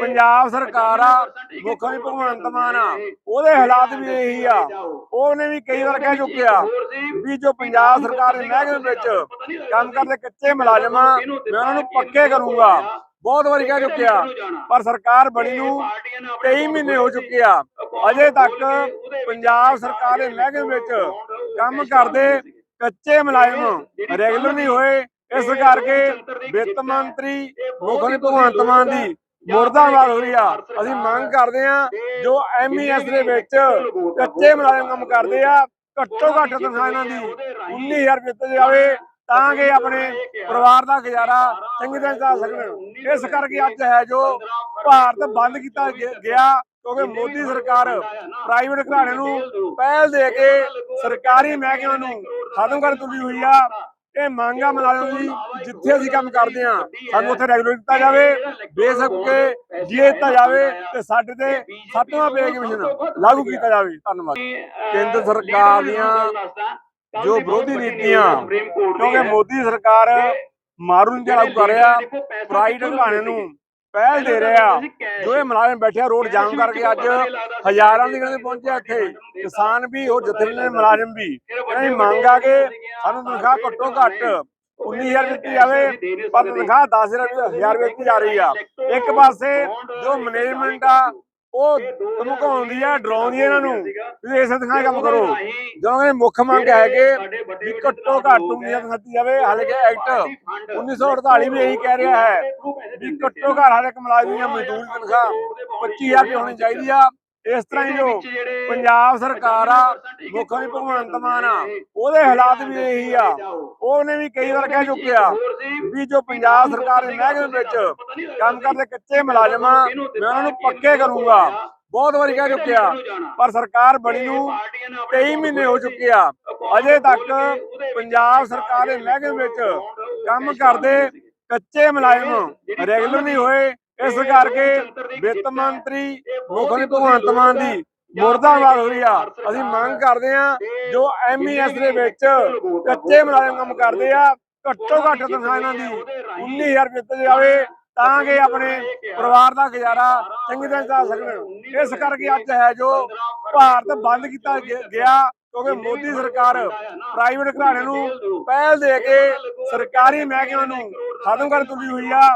ਪੰਜਾਬ ਸਰਕਾਰ ਆ ਮੁੱਖ ਮੰਤਰੀ ਭਗਵੰਤ ਮਾਨ ਆ ਉਹਦੇ ਹਾਲਾਤ ਵੀ ਇਹੀ ਆ। ਉਹਨੇ ਵੀ ਕਈ ਵਾਰ ਕਹਿ ਚੁੱਕਿਆ ਵੀ ਜੋ ਪੰਜਾਬ ਸਰਕਾਰ ਦੇ ਮਹਿਕਮੇ ਵਿੱਚ ਕੰਮ ਕਰਦੇ ਕੱਚੇ ਮੁਲਾਜ਼ਮ ਮੈਂ ਉਹਨਾਂ ਨੂੰ ਪੱਕੇ ਕਰੂੰਗਾ। ਬਹੁਤ ਵਾਰੀ ਕਹਿ ਚੁੱਕਿਆ ਪਰ ਸਰਕਾਰ ਬਣੀ ਨੂੰ 23 ਮਹੀਨੇ ਹੋ ਚੁੱਕੇ ਆ। ਅਜੇ ਤੱਕ ਪੰਜਾਬ ਸਰਕਾਰ ਦੇ ਮਹਿਕਮੇ ਵਿੱਚ ਕੰਮ ਕਰਦੇ ਕੱਚੇ ਮੁਲਾਜ਼ਮ ਰੈਗੂਲਰ ਨਹੀਂ ਹੋਏ ਇਸ ਕਰਕੇ ਵਿੱਤ ਮੰਤਰੀ ਮੁੱਖ ਮੰਤਰੀ ਭਗਵੰਤ ਮਾਨ ਦੀ ਮੁਰਦਾਬਾਦ ਹੋ ਰਹੀ ਆ। ਅਸੀਂ ਮੰਗ ਕਰਦੇ ਆ ਜੋ ਐਮਈਐਸ ਦੇ ਵਿੱਚ ਕੱਚੇ ਮੁਲਾਜ਼ਮ ਕੰਮ ਕਰਦੇ ਆ ਘੱਟੋ ਘੱਟ ਤਨਖਾਹ ਇਹਨਾਂ ਦੀ 19000 ਰੁਪਏ ਦਿੱਤੇ ਜਾਵੇ ਤਾਂ ਕਿ ਆਪਣੇ ਪਰਿਵਾਰ ਦਾ ਗੁਜ਼ਾਰਾ ਚੰਗੀ ਤਰ੍ਹਾਂ ਚਲਾ ਸਕਣ। ਇਸ ਕਰਕੇ ਅੱਜ ਹੈ ਜੋ ਭਾਰਤ ਬੰਦ ਕੀਤਾ ਗਿਆ ਗਿਆ ਕਿਉਂਕਿ ਮੋਦੀ ਸਰਕਾਰ ਪ੍ਰਾਈਵੇਟ ਘਰਾਣੇ ਨੂੰ ਪਹਿਲ ਦੇ ਕੇ ਸਰਕਾਰੀ ਮਹਿਕਮਿਆਂ ਨੂੰ ਖਤਮ ਕਰ ਤੁਲੀ ਹੋਈ ਆ। ਇਹ ਮੰਗਾ ਮੁਲਾਜ਼ਮ ਦੀ ਜਿੱਥੇ ਅਸੀਂ ਕੰਮ ਕਰਦੇ ਆ ਸਾਨੂੰ ਉੱਥੇ ਰੈਗੂਲਰ ਦਿੱਤਾ ਜਾਵੇ, ਬੇਸ਼ੱਕ ਕੇ ਜੇ ਦਿੱਤਾ ਜਾਵੇ ਤੇ ਸਾਡੇ ਤੇ ਸੱਤਵਾਂ ਪੇ ਕਮਿਸ਼ਨ ਲਾਗੂ ਕੀਤਾ ਜਾਵੇ। ਧੰਨਵਾਦ। ਕੇਂਦਰ ਸਰਕਾਰ ਦੀਆਂ ਜੋ ਵਿਰੋਧੀ ਨੀਤੀਆਂ, ਕਿਉਂਕਿ ਮੋਦੀ ਸਰਕਾਰ ਮਾਰੂ ਨੀਤੀ ਲਾਗੂ ਕਰ ਰਿਹਾ ਪ੍ਰਾਈਵੇਟ ਘਰਾਣੇ ਨੂੰ ਪਹਿਲ ਦੇ ਰਿਹਾ ਜੋ ਇਹ ਮੁਲਾਜ਼ਮ ਬੈਠੇ ਆ ਰੋਡ ਜਾਮ ਕਰਕੇ ਅੱਜ ਹਜ਼ਾਰਾਂ ਦੀ ਗਿਣਤੀ ਪਹੁੰਚੇ ਇੱਥੇ। ਕਿਸਾਨ ਵੀ ਹੋਰ ਜਥੇਬੰਦੀਆਂ ਦੇ ਮੁਲਾਜ਼ਮ ਵੀ। ਇਹਨਾਂ ਦੀ ਮੰਗ ਆ ਕਿ ਸਾਨੂੰ ਤਨਖਾਹ ਘੱਟੋ ਘੱਟ 19000 ਦਿੱਤੀ ਜਾਵੇ ਪਰ ਤਨਖਾਹ 10000 ਰੁਪਏ ਦਿੱਤੀ ਜਾ ਰਹੀ ਆ। ਇੱਕ ਪਾਸੇ ਜੋ ਮੈਨੇਜਮੈਂਟ ਆ ਉਹ ਧਮਕਾਉਂਦੀ ਆ ਡਰਾਉਂਦੀ ਆ ਇਹਨਾਂ ਨੂੰ। ਵੀ ਇਸੇ ਤਨਖਾਹ ਕੰਮ ਕਰੋ। ਜਦੋਂ ਇਹ ਮੁੱਖ ਮੰਗ ਹੈ ਕਿ ਵੀ ਘੱਟੋ ਘੱਟ ਉਮੀਦ ਦਿੱਤੀ ਜਾਵੇ ਹਾਲਾਂਕਿ ਐਕਟ 1948 ਵੀ ਇਹੀ ਕਹਿ ਰਿਹਾ ਹੈ ਵੀ ਘੱਟੋ ਘੱਟ ਹਰ ਇੱਕ ਮੁਲਾਜ਼ਮ ਦੀ ਮਜ਼ਦੂਰ ਤਨਖਾਹ 25000 ਰੁਪਏ ਹੋਣੀ ਚਾਹੀਦੀ ਆ। ਇਸ ਤਰ੍ਹਾਂ ਹੀ ਜੋ ਪੰਜਾਬ ਸਰਕਾਰ ਆ ਮੁੱਖ ਮੰਤਰੀ ਭਗਵੰਤ ਮਾਨ ਆ ਉਹਦੇ ਹਾਲਾਤ ਵੀ ਇਹੀ ਆ। ਉਹਨੇ ਵੀ ਕਈ ਵਾਰ ਕਹਿ ਚੁੱਕਿਆ ਵੀ ਜੋ ਪੰਜਾਬ ਸਰਕਾਰ ਦੇ ਮਹਿਕਮੇ ਵਿੱਚ ਕੰਮ ਕਰਦੇ ਕੱਚੇ ਮੁਲਾਜ਼ਮ ਆ ਮੈਂ ਉਹਨਾਂ ਨੂੰ ਪੱਕੇ ਕਰੂੰਗਾ। ਬਹੁਤ ਵਾਰੀ ਕਹਿ ਚੁੱਕਿਆ ਪਰ ਸਰਕਾਰ ਬਣੀ ਨੂੰ 23 ਮਹੀਨੇ ਹੋ ਚੁੱਕੇ ਆ। ਅਜੇ ਤੱਕ ਪੰਜਾਬ ਸਰਕਾਰ ਦੇ ਮਹਿਕਮੇ ਵਿੱਚ ਕੰਮ ਕਰਦੇ ਕੱਚੇ ਮੁਲਾਜ਼ਮ ਰੈਗੂਲਰ ਨਹੀਂ ਹੋਏ ਇਸ ਕਰਕੇ ਵਿੱਤ ਮੰਤਰੀ ਮੁੱਖ ਮੰਤਰੀ ਭਗਵੰਤ ਮਾਨ ਦੀ ਮੁਰਦਾਬਾਦ ਹੋ ਰਹੀ ਆ ਅਸੀਂ ਮੰਗ ਕਰਦੇ ਆ ਜੋ ਐਮਈਐਸ ਦੇ ਵਿੱਚ ਕੱਚੇ ਮੁਲਾਜ਼ਮ ਕੰਮ ਕਰਦੇ ਆ ਘੱਟੋ ਘੱਟ ਤਨਖਾਹ ਇਹਨਾਂ ਦੀ 19000 ਰੁਪਏ ਦਿੱਤੇ ਜਾਵੇ ਤਾਂ ਕਿ ਆਪਣੇ ਪਰਿਵਾਰ ਦਾ ਗੁਜ਼ਾਰਾ ਚੰਗੀ ਤਰ੍ਹਾਂ ਚਲਾ ਸਕਣ। ਇਸ ਕਰਕੇ ਅੱਜ ਹੈ ਜੋ ਭਾਰਤ ਬੰਦ ਕੀਤਾ ਗਿਆ ਗਿਆ ਕਿਉਂਕਿ ਮੋਦੀ ਸਰਕਾਰ ਪ੍ਰਾਈਵੇਟ ਘਰਾਣੇ ਨੂੰ ਪਹਿਲ ਦੇ ਕੇ ਸਰਕਾਰੀ ਮਹਿਕਮਿਆਂ ਨੂੰ ਖਤਮ ਕਰ ਤੁਲੀ ਹੋਈ ਆ।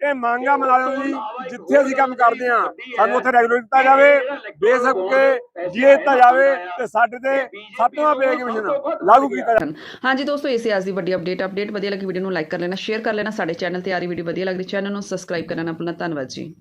ਇਹ ਮੰਗਾ ਮੁਲਾਜ਼ਮ ਦੀ ਜਿੱਥੇ ਅਸੀਂ ਕੰਮ ਕਰਦੇ ਆ ਸਾਨੂੰ ਉੱਥੇ ਰੈਗੂਲਰ ਦਿੱਤਾ ਜਾਵੇ, ਬੇਸ਼ੱਕ ਕੇ ਜੇ ਦਿੱਤਾ ਜਾਵੇ ਤੇ ਸਾਡੇ ਤੇ ਸੱਤਵਾਂ ਪੇ ਕਮਿਸ਼ਨ ਲਾਗੂ ਕੀਤਾ ਜਾਵੇ। ਹਾਂਜੀ ਦੋਸਤੋ, ਇਹ ਸੀ ਅੱਜ ਦੀ ਵੱਡੀ ਅਪਡੇਟ ਅਪਡੇਟ ਵਧੀਆ ਲੱਗੀ ਵੀਡੀਓ ਨੂੰ ਲਾਈਕ ਕਰ ਲੈਣਾ ਸ਼ੇਅਰ ਕਰ ਲੈਣਾ ਸਾਡੇ ਚੈਨਲ ਤੇ। ਆ ਰਹੀ ਵੀਡੀਓ ਵਧੀਆ ਲੱਗਦੀ ਚੈਨਲ ਨੂੰ ਸਬਸਕ੍ਰਾਈਬ ਕਰਨਾ ਨਾ ਭੁੱਲਣਾ। ਧੰਨਵਾਦ ਜੀ।